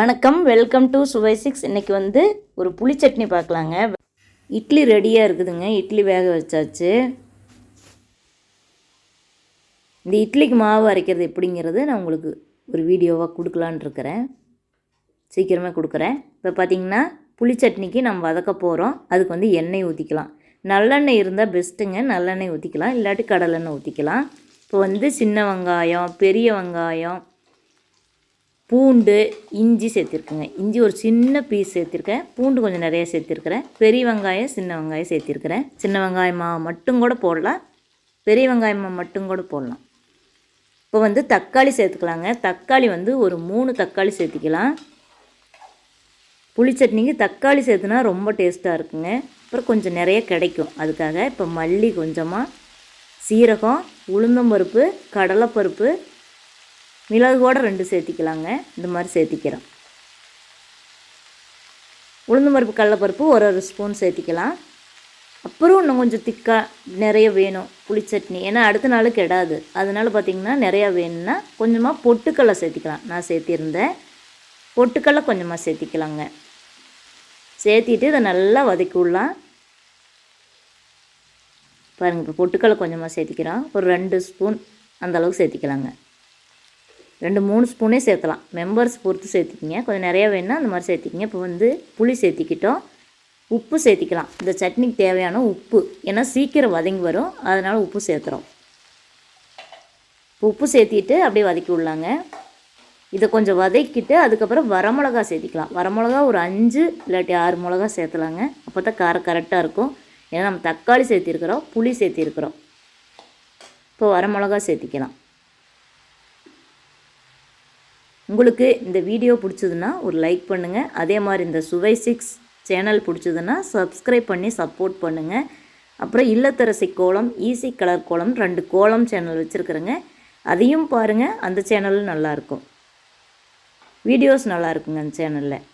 வணக்கம் welcome to சுவை six இன்றைக்கி வந்து ஒரு புளி சட்னி பார்க்கலாங்க. இட்லி ரெடியாக இருக்குதுங்க. இட்லி வேக வச்சாச்சு. இந்த இட்லிக்கு மாவு அரைக்கிறது எப்படிங்கிறது நான் உங்களுக்கு ஒரு வீடியோவாக கொடுக்கலான் இருக்கிறேன். சீக்கிரமே கொடுக்குறேன். இப்போ பார்த்தீங்கன்னா புளி சட்னிக்கு நம்ம வதக்க போகிறோம் அதுக்கு வந்து எண்ணெய் ஊற்றிக்கலாம் நல்லெண்ணெய் இருந்தால் பெஸ்ட்டுங்க நல்லெண்ணெய் ஊற்றிக்கலாம் இல்லாட்டி கடலெண்ணெய் ஊற்றிக்கலாம் இப்போ வந்து சின்ன வெங்காயம் பெரிய வெங்காயம் பூண்டு இஞ்சி சேர்த்துருக்குங்க. இஞ்சி ஒரு சின்ன பீஸ் சேர்த்துருக்கேன். பூண்டு கொஞ்சம் நிறைய சேர்த்துருக்குறேன். பெரிய வெங்காயம் சின்ன வெங்காயம் சேர்த்துருக்குறேன். சின்ன வெங்காயமாக மட்டும் கூட போடலாம். பெரிய வெங்காயமாக மட்டும் கூட போடலாம். இப்போ வந்து தக்காளி சேர்த்துக்கலாங்க. தக்காளி வந்து ஒரு மூணு தக்காளி சேர்த்துக்கலாம். புளி சட்னிக்கு தக்காளி சேர்த்துனா ரொம்ப டேஸ்ட்டாக இருக்குங்க. அப்புறம் கொஞ்சம் நிறைய கிடைக்கும். அதுக்காக இப்போ மல்லி கொஞ்சமாக சீரகம் உளுந்தம்பருப்பு கடலைப்பருப்பு மிளகு கூட ரெண்டு சேர்த்திக்கலாங்க. இந்த மாதிரி சேர்த்திக்கிறோம். உளுந்து பருப்பு கடலப்பருப்பு ஒரு ஒரு ஸ்பூன் சேர்த்திக்கலாம். அப்புறம் இன்னும் கொஞ்சம் திக்காக நிறைய வேணும் புளி சட்னி. ஏன்னா அடுத்த நாள் கெடாது. அதனால பார்த்திங்கன்னா நிறையா வேணும்னா கொஞ்சமாக பொட்டுக்கடலை சேர்த்திக்கலாம். நான் சேர்த்திருந்தேன். பொட்டுக்கடலை கொஞ்சமாக சேர்த்திக்கலாங்க. சேர்த்திட்டு இதை நல்லா வதக்கி விடலாம் பாருங்கள் இப்போ பொட்டுக்கடலை கொஞ்சமாக சேர்த்திக்கிறோம். ஒரு ரெண்டு ஸ்பூன் அந்தளவுக்கு சேர்த்திக்கலாங்க. ரெண்டு மூணு ஸ்பூனே சேர்த்தலாம். மெம்பர்ஸ் பொறுத்து சேர்த்துக்கிங்க. கொஞ்சம் நிறையா வேணுன்னா அந்த மாதிரி சேர்த்திக்கிங்க. இப்போ வந்து புளி சேர்த்திக்கிட்டோம். உப்பு சேர்த்திக்கலாம். இந்த சட்னிக்கு தேவையான உப்பு. ஏன்னா சீக்கிரம் வதங்கி வரும். அதனால் உப்பு சேர்த்துறோம். உப்பு சேர்த்திட்டு அப்படியே வதக்கி விடலாங்க. இதை கொஞ்சம் வதக்கிட்டு அதுக்கப்புறம் வரமிளகா சேர்த்திக்கலாம். வரமிளகா ஒரு அஞ்சு இல்லாட்டி ஆறு மிளகா சேர்த்தலாங்க. அப்போ தான் காரம் கரெக்டாக இருக்கும். ஏன்னா நம்ம தக்காளி சேர்த்திருக்கிறோம். புளி சேர்த்திருக்கிறோம். இப்போ வரமிளகா சேர்த்திக்கலாம். உங்களுக்கு இந்த வீடியோ பிடிச்சதுன்னா ஒரு லைக் பண்ணுங்கள் அதே மாதிரி இந்த சுவை சிக்ஸ் சேனல் பிடிச்சதுன்னா சப்ஸ்கிரைப் பண்ணி சப்போர்ட் பண்ணுங்கள் அப்புறம் இல்லத்தரசி கோலம் ஈஸி கலர் கோலம் ரெண்டு கோலம் சேனல் வச்சுருக்குறேங்க. அதையும் பாருங்கள் அந்த சேனலும் நல்லாயிருக்கும். வீடியோஸ் நல்லா இருக்குங்க அந்த சேனலில்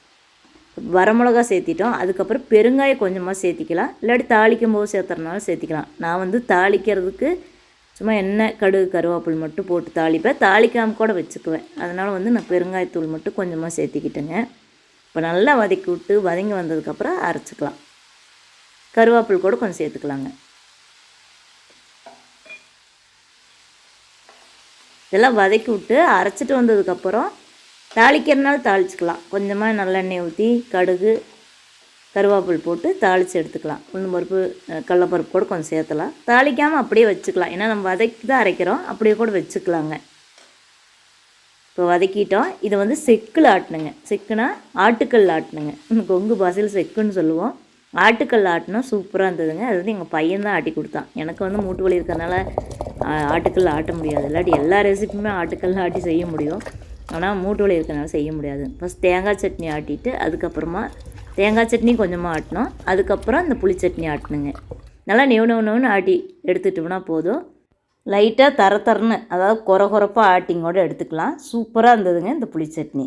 வரமிளகா சேர்த்திட்டோம். அதுக்கப்புறம் பெருங்காயம் கொஞ்சமாக சேர்த்திக்கலாம். இல்லாட்டி தாளிக்கும் போது சேர்த்துறனாலும் சேர்த்திக்கலாம். நான் வந்து தாளிக்கிறதுக்கு சும்மா எண்ணெய் கடுகு கருவேப்பில் மட்டும் போட்டு தாளிப்பேன். தாளிக்காமல் கூட வச்சுக்குவேன். அதனால் வந்து நான் பெருங்காயத்தூள் மட்டும் கொஞ்சமாக சேர்த்திக்கிட்டேங்க. இப்போ நல்லா வதக்கி விட்டு வதங்கி வந்ததுக்கப்புறம் அரைச்சிக்கலாம். கருவேப்பில் கூட கொஞ்சம் சேர்த்துக்கலாங்க. இதெல்லாம் வதக்கி விட்டு அரைச்சிட்டு வந்ததுக்கப்புறம் தாளிக்கிறனால தாளிச்சிக்கலாம். கொஞ்சமாக நல்லெண்ணெய் ஊற்றி கடுகு கருவேப்பில் போட்டு தாளித்து எடுத்துக்கலாம். உளுந்து பருப்பு கடலப்பருப்பு கூட கொஞ்சம் சேர்த்தலாம். தாளிக்காமல் அப்படியே வச்சுக்கலாம். ஏன்னா நம்ம வதக்கி தான் அரைக்கிறோம். அப்படியே கூட வச்சுக்கலாங்க. இப்போ வதக்கிட்டோம். இதை வந்து செக்கில் ஆட்டணுங்க செக்குனா ஆட்டுக்கல் ஆட்டணுங்க கொங்கு பாசையில் செக்குன்னு சொல்லுவோம். ஆட்டுக்கல் ஆட்டினோம் சூப்பராக இருந்ததுங்க. அது வந்து எங்கள் பையன் தான் ஆட்டி கொடுத்தான். எனக்கு வந்து மூட்டு வலி இருக்கிறதுனால ஆட்டுக்கல் ஆட்ட முடியாது. இல்லாட்டி எல்லா ரெசிப்பியுமே ஆட்டுக்கல் ஆட்டி செய்ய முடியும். ஆனால் மூட்டு வலி இருக்கிறனால செய்ய முடியாது. ஃபஸ்ட் தேங்காய் சட்னி ஆட்டிட்டு அதுக்கப்புறமா தேங்காய் சட்னி கொஞ்சமாக ஆட்டினோம் அதுக்கப்புறம் அந்த புளி சட்னி ஆட்டினுங்க நல்லா நெவ் நெவ்னு ஆட்டி எடுத்துட்டோம்னா போதும். லைட்டாக தர தரன்னு அதாவது குறை குறப்பாக ஆட்டிங்கோடு எடுத்துக்கலாம். சூப்பராக இருந்ததுங்க இந்த புளி சட்னி.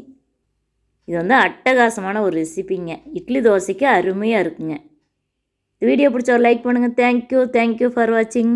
இது வந்து அட்டகாசமான ஒரு ரெசிபிங்க. இட்லி தோசைக்கு அருமையாக இருக்குங்க. வீடியோ பிடிச்ச ஒரு லைக் பண்ணுங்கள் தேங்க்யூ தேங்க்யூ ஃபார் வாட்சிங்